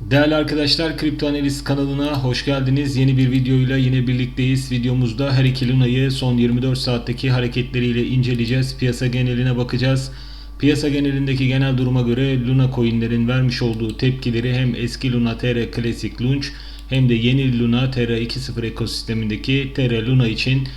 Değerli arkadaşlar Kripto Analiz kanalına hoş geldiniz. Yeni bir videoyla yine birlikteyiz. Videomuzda her iki lunayı son 24 saatteki hareketleriyle inceleyeceğiz. Piyasa geneline bakacağız. Piyasa genelindeki genel duruma göre Luna coinlerin vermiş olduğu tepkileri hem eski Luna TR Classic Launch hem de yeni Luna TR 2.0 ekosistemindeki TR Luna için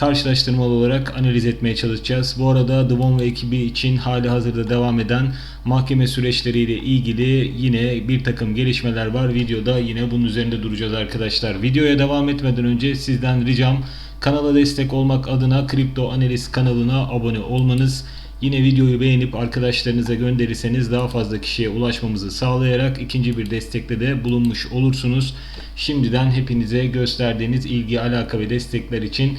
karşılaştırmalı olarak analiz etmeye çalışacağız. Bu arada Devon ve ekibi için hali hazırda devam eden mahkeme süreçleriyle ilgili yine bir takım gelişmeler var. Videoda yine bunun üzerinde duracağız arkadaşlar. Videoya devam etmeden önce sizden ricam kanala destek olmak adına Kripto Analiz kanalına abone olmanız. Yine videoyu beğenip arkadaşlarınıza gönderirseniz daha fazla kişiye ulaşmamızı sağlayarak ikinci bir destekte de bulunmuş olursunuz. Şimdiden hepinize gösterdiğiniz ilgi, alaka ve destekler için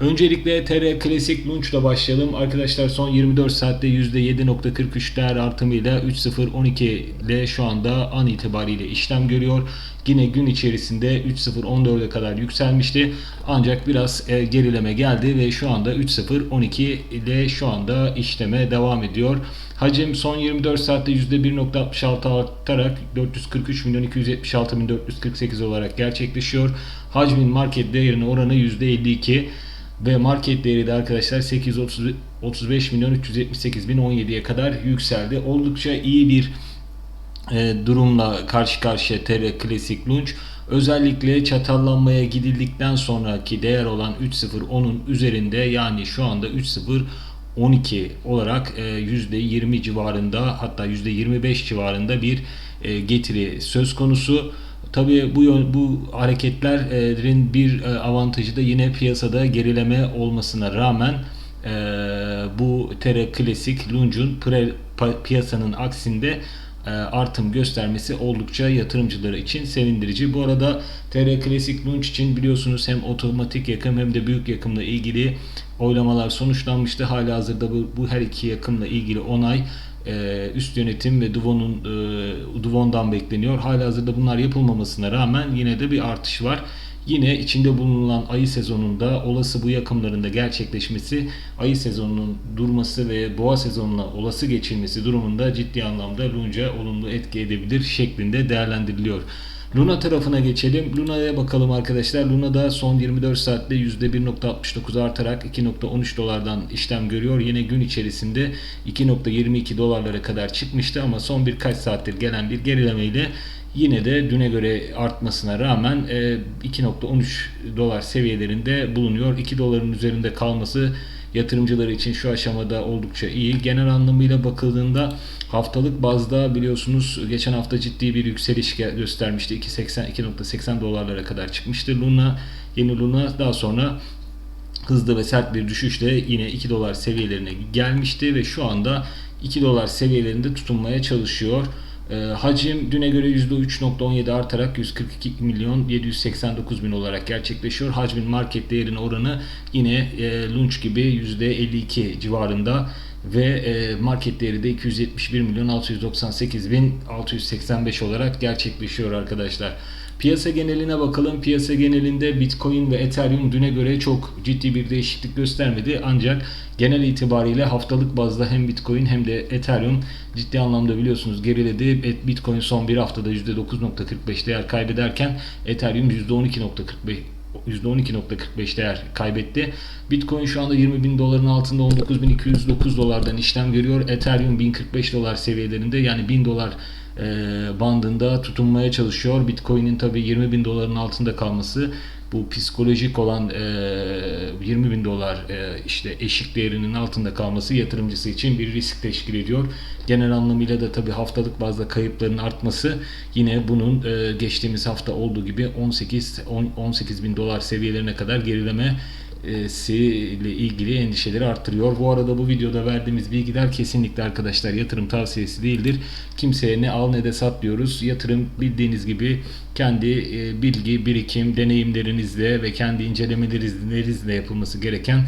Öncelikle TR Classic Launch başlayalım. Arkadaşlar son 24 saatte %7.43 değer artımıyla 3.012 ile şu anda an itibariyle işlem görüyor. Yine gün içerisinde 3.014'e kadar yükselmişti. Ancak biraz e, gerileme geldi ve şu anda 3.012 ile şu anda işleme devam ediyor. Hacim son 24 saatte %1.66 artarak 443 milyon 276 bin 448 olarak gerçekleşiyor. Hacmin market değerine oranı %52 ve market değeri de arkadaşlar 835 milyon 378 bin 17'ye kadar yükseldi. Oldukça iyi bir e, durumla karşı karşıya TR Classic Launch. Özellikle çatallanmaya gidildikten sonraki değer olan 3.010'un üzerinde yani şu anda 3.0 12 olarak e, %20 civarında hatta %25 civarında bir e, getiri söz konusu. Tabii bu bu hareketlerin bir e, avantajı da yine piyasada gerileme olmasına rağmen e, bu TR Classic Lunge'un piyasanın aksinde artım göstermesi oldukça yatırımcıları için sevindirici. Bu arada TR Classic Launch için biliyorsunuz hem otomatik yakım hem de büyük yakımla ilgili oylamalar sonuçlanmıştı. Hala hazırda bu, bu her iki yakımla ilgili onay e, üst yönetim ve Duvon'un e, Duvon'dan bekleniyor. Hala hazırda bunlar yapılmamasına rağmen yine de bir artış var. Yine içinde bulunan ayı sezonunda olası bu yakımlarında gerçekleşmesi, ayı sezonunun durması ve boğa sezonuna olası geçilmesi durumunda ciddi anlamda Lunca olumlu etki edebilir şeklinde değerlendiriliyor. Luna tarafına geçelim. Luna'ya bakalım arkadaşlar. Luna da son 24 saatte %1.69 artarak 2.13 dolardan işlem görüyor. Yine gün içerisinde 2.22 dolarlara kadar çıkmıştı ama son birkaç saattir gelen bir gerilemeyle yine de düne göre artmasına rağmen e, 2.13 dolar seviyelerinde bulunuyor. 2 doların üzerinde kalması yatırımcılar için şu aşamada oldukça iyi. Genel anlamıyla bakıldığında haftalık bazda biliyorsunuz geçen hafta ciddi bir yükseliş göstermişti. 2.80 2.80 dolarlara kadar çıkmıştı. Luna yeni Luna daha sonra hızlı ve sert bir düşüşle yine 2 dolar seviyelerine gelmişti ve şu anda 2 dolar seviyelerinde tutunmaya çalışıyor. Ee, hacim düne göre %3.17 artarak 142 milyon 789 bin olarak gerçekleşiyor. Hacmin market değerine oranı yine e, Lunch gibi %52 civarında ve e, market değeri de 271 milyon 698 bin 685 olarak gerçekleşiyor arkadaşlar. Piyasa geneline bakalım. Piyasa genelinde Bitcoin ve Ethereum düne göre çok ciddi bir değişiklik göstermedi. Ancak genel itibariyle haftalık bazda hem Bitcoin hem de Ethereum ciddi anlamda biliyorsunuz geriledi. Bitcoin son bir haftada %9.45 değer kaybederken Ethereum %12.45 %12.45 değer kaybetti. Bitcoin şu anda 20 bin doların altında 19.209 dolardan işlem görüyor. Ethereum 1045 dolar seviyelerinde yani 1000 dolar bandında tutunmaya çalışıyor. Bitcoin'in tabi 20 bin doların altında kalması bu psikolojik olan e, 20 bin dolar e, işte eşik değerinin altında kalması yatırımcısı için bir risk teşkil ediyor. Genel anlamıyla da tabi haftalık bazda kayıpların artması yine bunun e, geçtiğimiz hafta olduğu gibi 18 10 18 bin dolar seviyelerine kadar gerileme ile ilgili endişeleri arttırıyor. Bu arada bu videoda verdiğimiz bilgiler kesinlikle arkadaşlar yatırım tavsiyesi değildir. Kimseye ne al ne de sat diyoruz. Yatırım bildiğiniz gibi kendi e, bilgi, birikim, deneyimlerinizle ve kendi incelemelerinizle yapılması gereken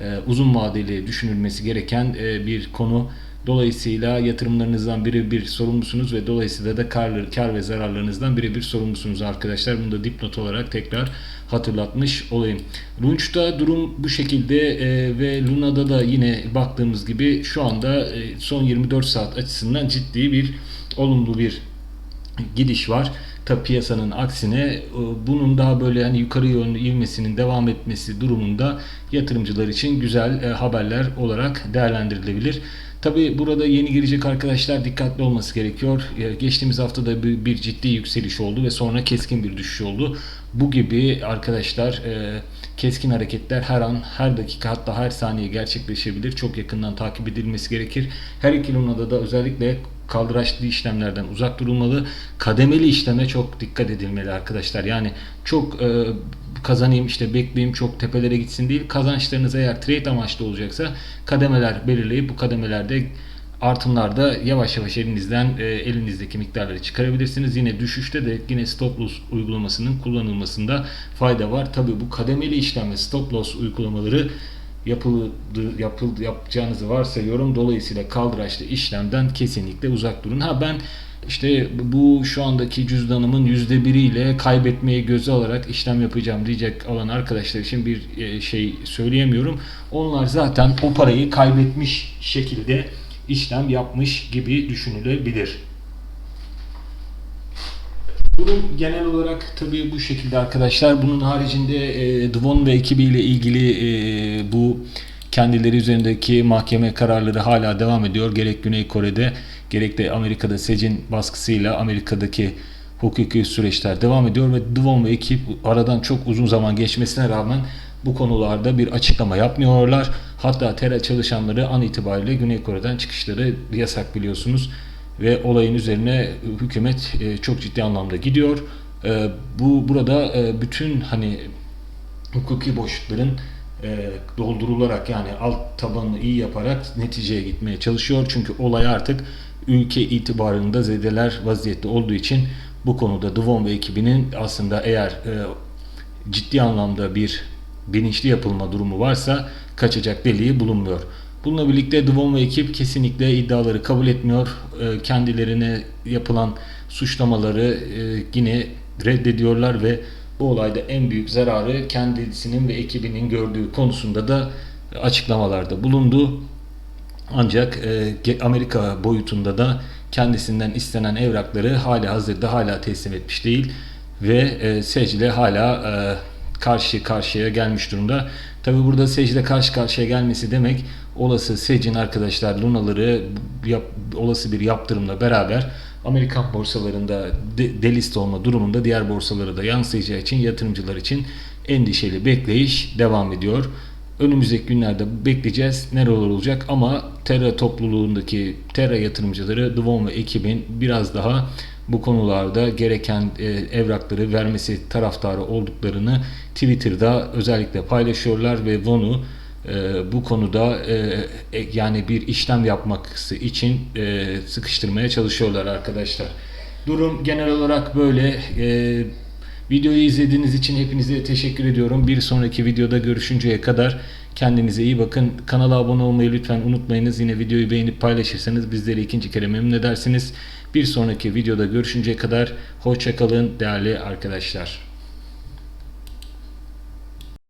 e, uzun vadeli düşünülmesi gereken e, bir konu. Dolayısıyla yatırımlarınızdan birebir sorumlusunuz ve dolayısıyla da kar, kar ve zararlarınızdan birebir sorumlusunuz arkadaşlar. Bunu da dipnot olarak tekrar hatırlatmış olayım. Launch'ta durum bu şekilde e, ve Luna'da da yine baktığımız gibi şu anda e, son 24 saat açısından ciddi bir olumlu bir gidiş var. Tabi piyasanın aksine e, bunun daha böyle hani yukarı yönlü ivmesinin devam etmesi durumunda yatırımcılar için güzel e, haberler olarak değerlendirilebilir. Tabi burada yeni girecek arkadaşlar dikkatli olması gerekiyor. E, Geçtiğimiz haftada bir, bir ciddi yükseliş oldu ve sonra keskin bir düşüş oldu. Bu gibi arkadaşlar keskin hareketler her an, her dakika hatta her saniye gerçekleşebilir. Çok yakından takip edilmesi gerekir. Her iki lunada da özellikle kaldıraçlı işlemlerden uzak durulmalı. Kademeli işleme çok dikkat edilmeli arkadaşlar. Yani çok e, kazanayım işte bekleyeyim çok tepelere gitsin değil. Kazançlarınız eğer trade amaçlı olacaksa kademeler belirleyip bu kademelerde artımlarda yavaş yavaş elinizden e, elinizdeki miktarları çıkarabilirsiniz. Yine düşüşte de yine stop loss uygulamasının kullanılmasında fayda var. Tabii bu kademeli işlem ve stop loss uygulamaları yapıldı, yapıldı yapacağınızı varsayıyorum. Dolayısıyla kaldıraçlı işlemden kesinlikle uzak durun. Ha ben işte bu şu andaki cüzdanımın yüzde biriyle kaybetmeyi göze alarak işlem yapacağım diyecek olan arkadaşlar için bir e, şey söyleyemiyorum. Onlar zaten o parayı kaybetmiş şekilde işlem yapmış gibi düşünülebilir. Durum genel olarak tabii bu şekilde arkadaşlar. Bunun haricinde e, Dwon ve ekibiyle ilgili e, bu kendileri üzerindeki mahkeme kararları hala devam ediyor. Gerek Güney Kore'de gerek de Amerika'da SEC'in baskısıyla Amerika'daki hukuki süreçler devam ediyor ve Dwon ve ekip aradan çok uzun zaman geçmesine rağmen bu konularda bir açıklama yapmıyorlar. Hatta TERA çalışanları an itibariyle Güney Kore'den çıkışları yasak biliyorsunuz ve olayın üzerine hükümet e, çok ciddi anlamda gidiyor. E, bu burada e, bütün hani hukuki boşlukların doldurularak yani alt tabanını iyi yaparak neticeye gitmeye çalışıyor. Çünkü olay artık ülke itibarında zedeler vaziyette olduğu için bu konuda Duvon ve ekibinin aslında eğer ciddi anlamda bir bilinçli yapılma durumu varsa kaçacak deliği bulunmuyor. Bununla birlikte Duvon ve ekip kesinlikle iddiaları kabul etmiyor. E, kendilerine yapılan suçlamaları e, yine reddediyorlar ve bu olayda en büyük zararı kendisinin ve ekibinin gördüğü konusunda da açıklamalarda bulundu. Ancak e, Amerika boyutunda da kendisinden istenen evrakları hali hazırda hala teslim etmiş değil ve e, secde hala karşı karşıya gelmiş durumda. Tabi burada secde karşı karşıya gelmesi demek olası secin arkadaşlar lunaları yap, olası bir yaptırımla beraber Amerikan borsalarında de, delist olma durumunda diğer borsalara da yansıyacağı için yatırımcılar için endişeli bekleyiş devam ediyor. Önümüzdeki günlerde bekleyeceğiz neler olacak ama Terra topluluğundaki Terra yatırımcıları Dwon ve ekibin biraz daha bu konularda gereken e, evrakları vermesi taraftarı olduklarını Twitter'da özellikle paylaşıyorlar ve Von'u e, bu konuda e, e, yani bir işlem yapması için e, sıkıştırmaya çalışıyorlar arkadaşlar. Durum genel olarak böyle. E, videoyu izlediğiniz için hepinize teşekkür ediyorum. Bir sonraki videoda görüşünceye kadar kendinize iyi bakın. Kanala abone olmayı lütfen unutmayınız. Yine videoyu beğenip paylaşırsanız bizleri ikinci kere memnun edersiniz. Bir sonraki videoda görüşünceye kadar hoşçakalın değerli arkadaşlar.